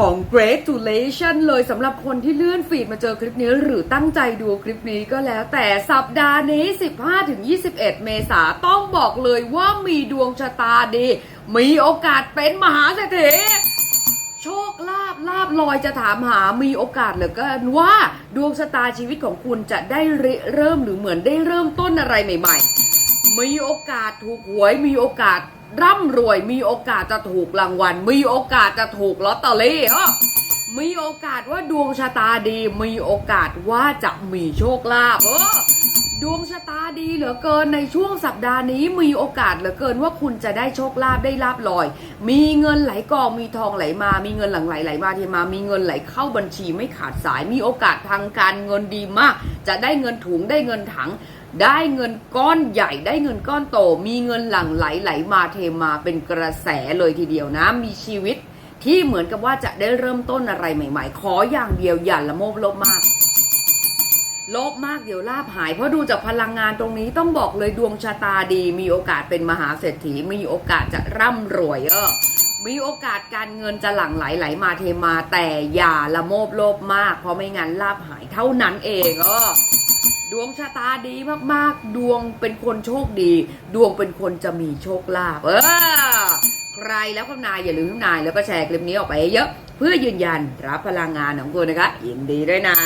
congratulation เลยสำหรับคนที่เลื่อนฟีดมาเจอคลิปนี้ หรือตั้งใจดูคลิปนี้ก็แล้ว แต่สัปดาห์นี้ 15-21 เมษาต้องบอกเลยว่ามีดวงชะตาดี มีโอกาสเป็นมหาเศรษฐีโชคลาภลาบลอยจะถามหามีโอกาสเหลือเกินว่าดวงชะตาชีวิตของคุณจะได้เริ่มหรือเหมือนได้เริ่มต้นอะไรใหม่ ๆ มีโอกาสถูกหวย มีโอกาสร่ำรวย มีโอกาสจะถูกรางวัล มีโอกาสจะถูกลอตเตอรี่มีโอกาสว่าดวงชะตาดี มีโอกาสว่าจะมีโชคลาภเออ ดวงชะตาดีเหลือเกินในช่วงสัปดาห์นี้มีโอกาสเหลือเกินว่าคุณจะได้โชคลาภได้ลาบลอย มีเงินไหลกองมีทองไหลมา มีเงินหลั่งไหลไหลมาเทมา มีเงินไหลเข้าบัญชีไม่ขาดสาย มีโอกาสทางการเงินดีมาก จะได้เงินถุงได้เงินถัง ได้เงินก้อนใหญ่ได้เงินก้อนโต มีเงินหลั่งไหลไหลมาเทมาเป็นกระแสเลยทีเดียวนะ มีชีวิตที่เหมือนกับว่าจะได้เริ่มต้นอะไรใหม่ ๆ ขออย่างเดียวอย่าละโมบลภมาก โลภมากเดี๋ยวลาบหาย เพราะดูจากพลังงานตรงนี้ต้องบอกเลยดวงชะตาดี มีโอกาสเป็นมหาเศรษฐี มีโอกาสจะร่ำรวยเออมีโอกาสการเงินจะหลั่งไหลไหลมาเทมา แต่อย่าละโมบโลภมาก เพราะไม่งั้นลาบหายเท่านั้นเองเออดวงชะตาดีมากๆ ดวงเป็นคนโชคดี ดวงเป็นคนจะมีโชคลาภเออใครแล้วก็นายอย่าลืมนายแล้วก็แชร์คลิปนี้ออกไปเยอะ เพื่อยืนยันรับพลังงานของคุณนะคะยินดีด้วยนะ